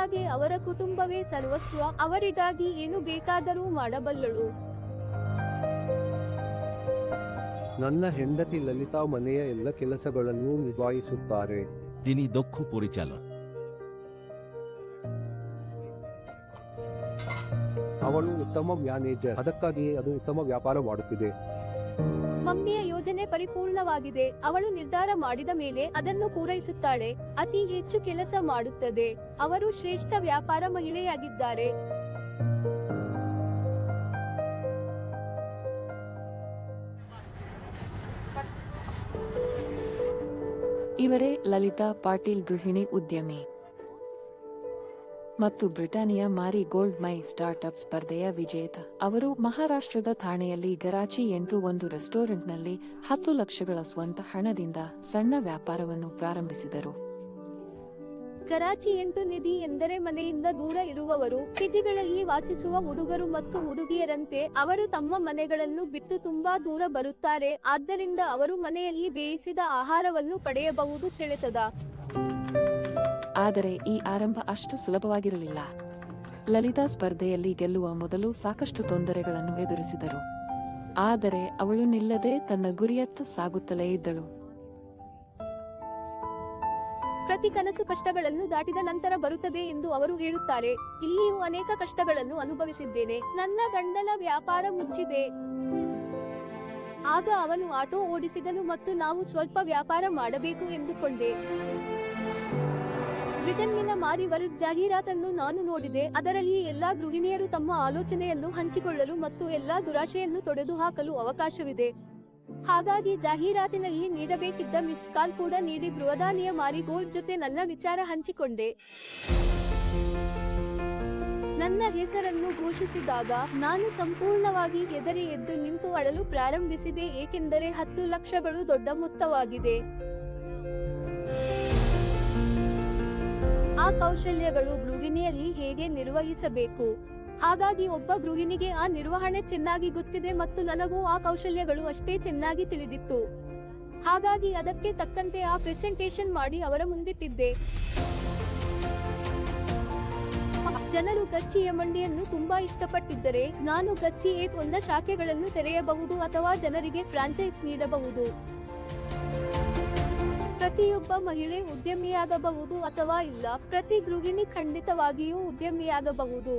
ಲಲಿತಾಗೆ ಅವರ ಕುಟುಂಬವೇ ಸರ್ವಸ್ವ ಅವರಿಗಾಗಿ ಏನು ಬೇಕಾದರೂ ಮಾಡಬಲ್ಲಳು ನನ್ನ ಹೆಂಡತಿ ಲಲಿತಾ ಮನೆಯ ಎಲ್ಲ ಕೆಲಸಗಳನ್ನು ನಿಭಾಯಿಸುತ್ತಾರೆ তিনি দক্ষ পরিচালক ಅವಳು ಉತ್ತಮ ಮ್ಯಾನೇಜರ್ ಅದಕ್ಕಾಗಿಯೇ ಅದು ಉತ್ತಮ ವ್ಯಾಪಾರ ಮಾಡುತ್ತಿದೆ ಮಮ್ಮಿಯ ಯೋಜನೆ ಪರಿಪೂರ್ಣವಾಗಿದೆ. ಅವಳು ನಿರ್ಧಾರ ಮಾಡಿದ ಮೇಲೆ ಅದನ್ನು ಪೂರೈಸುತ್ತಾಳೆ. ಅತಿ ಹೆಚ್ಚು ಕೆಲಸ ಮಾಡುತ್ತದೆ. ಅವರು ಶ್ರೇಷ್ಠ ವ್ಯಾಪಾರ ಮಹಿಳೆಯಾಗಿದ್ದಾರೆ. ಇವರೇ ಲಲಿತಾ ಪಾಟೀಲ್ ಗೃಹಿಣಿ ಉದ್ಯಮಿ. ಮತ್ತು ಬ್ರಿಟಾನಿಯಾ ಮಾರಿ ಗೋಲ್ಡ್ ಮೈ ಸ್ಟಾರ್ಟ್ಅಪ್ ಸ್ಪರ್ಧೆಯ ವಿಜೇತ. ಅವರು ಮಹಾರಾಷ್ಟ್ರದ ಥಾಣೆಯಲ್ಲಿ ಗರಾಚಿ ಎಂಟು ಒಂದು ರೆಸ್ಟೋರೆಂಟ್ನಲ್ಲಿ ಹತ್ತು ಲಕ್ಷಗಳ ಸ್ವಂತ ಹಣದಿಂದ ಸಣ್ಣ ವ್ಯಾಪಾರವನ್ನು ಪ್ರಾರಂಭಿಸಿದರು. ಕರಾಚಿ ಎಂಟು ನಿಧಿ ಎಂದರೆ ಮನೆಯಿಂದ ದೂರ ಇರುವವರು, ಪಿಜಿಗಳಲ್ಲಿ ವಾಸಿಸುವ ಹುಡುಗರು ಮತ್ತು ಹುಡುಗಿಯರಂತೆ ಅವರು ತಮ್ಮ ಮನೆಗಳನ್ನು ಬಿಟ್ಟು ತುಂಬಾ ದೂರ ಬರುತ್ತಾರೆ, ಆದ್ದರಿಂದ ಅವರು ಮನೆಯಲ್ಲಿ ಬೇಯಿಸಿದ ಆಹಾರವನ್ನು ಪಡೆಯಬಹುದು, ಸೆಳೆತದ. ಆದರೆ ಈ ಆರಂಭ ಅಷ್ಟು ಸುಲಭವಾಗಿರಲಿಲ್ಲ. ಲಲಿತಾ ಸ್ಪರ್ಧೆಯಲ್ಲಿ ಗೆಲ್ಲುವ ಮೊದಲು ಸಾಕಷ್ಟು ತೊಂದರೆಗಳನ್ನು ಎದುರಿಸಿದರು. ಆದರೆ ಅವಳು ನಿಲ್ಲದೆ ತನ್ನ ಗುರಿಯತ್ತ ಸಾಗುತ್ತಲೇ ಇದ್ದಳು. ಪ್ರತಿ ಕನಸು ಕಷ್ಟಗಳನ್ನು ದಾಟಿದ ನಂತರ ಬರುತ್ತದೆ ಎಂದು ಅವರು ಹೇಳುತ್ತಾರೆ. ಇಲ್ಲಿಯೂ ಅನೇಕ ಕಷ್ಟಗಳನ್ನು ಅನುಭವಿಸಿದ್ದೇನೆ. ನನ್ನ ಗಂಡನ ವ್ಯಾಪಾರ ಮುಚ್ಚಿದೆ. ಆಗ ಅವನು ಆಟೋ ಓಡಿಸಿದನು ಮತ್ತು ನಾವು ಸ್ವಲ್ಪ ವ್ಯಾಪಾರ ಮಾಡಬೇಕು ಎಂದುಕೊಂಡೆ. ಬ್ರಿಟನ್ನಿನ ಮಾರಿ ವರ್ಡ್ ಜಾಹೀರಾತನ್ನು ನಾನು ನೋಡಿದೆ. ಅದರಲ್ಲಿ ಎಲ್ಲಾ ಗೃಹಿಣಿಯರು ತಮ್ಮ ಆಲೋಚನೆಯನ್ನು ಹಂಚಿಕೊಳ್ಳಲು ಮತ್ತು ಎಲ್ಲಾ ದುರಾಶೆಯನ್ನು ತೊಡೆದುಹಾಕಲು ಅವಕಾಶವಿದೆ. ಹಾಗಾಗಿ ಜಾಹೀರಾತಿನಲ್ಲಿ ನೀಡಬೇಕಿದ್ದ ಮಿಸ್ ಕಾಲ್ ಕೂಡ ನೀಡಿ ಬೃಹದಾನಿಯ ಮಾರಿ ಗೋಲ್ಡ್ ಜೊತೆ ನನ್ನ ವಿಚಾರ ಹಂಚಿಕೊಂಡೆ. ನನ್ನ ಹೆಸರನ್ನು ಘೋಷಿಸಿದಾಗ ನಾನು ಸಂಪೂರ್ಣವಾಗಿ ಹೆದರಿ ಎದ್ದು ನಿಂತು ಅಳಲು ಪ್ರಾರಂಭಿಸಿದೆ. ಏಕೆಂದರೆ ಹತ್ತು ಲಕ್ಷಗಳು ದೊಡ್ಡ ಮೊತ್ತವಾಗಿದೆ. ಆ ಕೌಶಲ್ಯಗಳು ಗೃಹಿಣಿಯಲ್ಲಿ ಹೇಗೆ ನಿರ್ವಹಿಸಬೇಕು? ಹಾಗಾಗಿ ಒಬ್ಬ ಗೃಹಿಣಿಗೆ ಆ ನಿರ್ವಹಣೆ ಚೆನ್ನಾಗಿ ಗೊತ್ತಿದೆ ಮತ್ತು ನನಗೂ ಆ ಕೌಶಲ್ಯಗಳು ಅಷ್ಟೇ ಚೆನ್ನಾಗಿ ತಿಳಿದಿತ್ತು. ಹಾಗಾಗಿ ಅದಕ್ಕೆ ತಕ್ಕಂತೆ ಆ ಪ್ರೆಸೆಂಟೇಶನ್ ಮಾಡಿ ಅವರ ಮುಂದಿಟ್ಟಿದ್ದೆ ಜನರು ಗಚ್ಚಿ ಮಂಡಿಯನ್ನು ತುಂಬಾ ಇಷ್ಟಪಟ್ಟಿದ್ದರೆ ನಾನು ಗಚ್ಚಿ ಏಟ್ ಒಂದ ಶಾಖೆಗಳನ್ನು ತೆರೆಯಬಹುದು ಅಥವಾ ಜನರಿಗೆ ಫ್ರಾಂಚೈಸ್ ನೀಡಬಹುದು. ಪ್ರತಿಯೊಬ್ಬ ಮಹಿಳೆ ಉದ್ಯಮಿಯಾಗಬಹುದು ಅಥವಾ ಇಲ್ಲ ಪ್ರತಿ ಗೃಹಿಣಿ ಖಂಡಿತವಾಗಿಯೂ ಉದ್ಯಮಿಯಾಗಬಹುದು.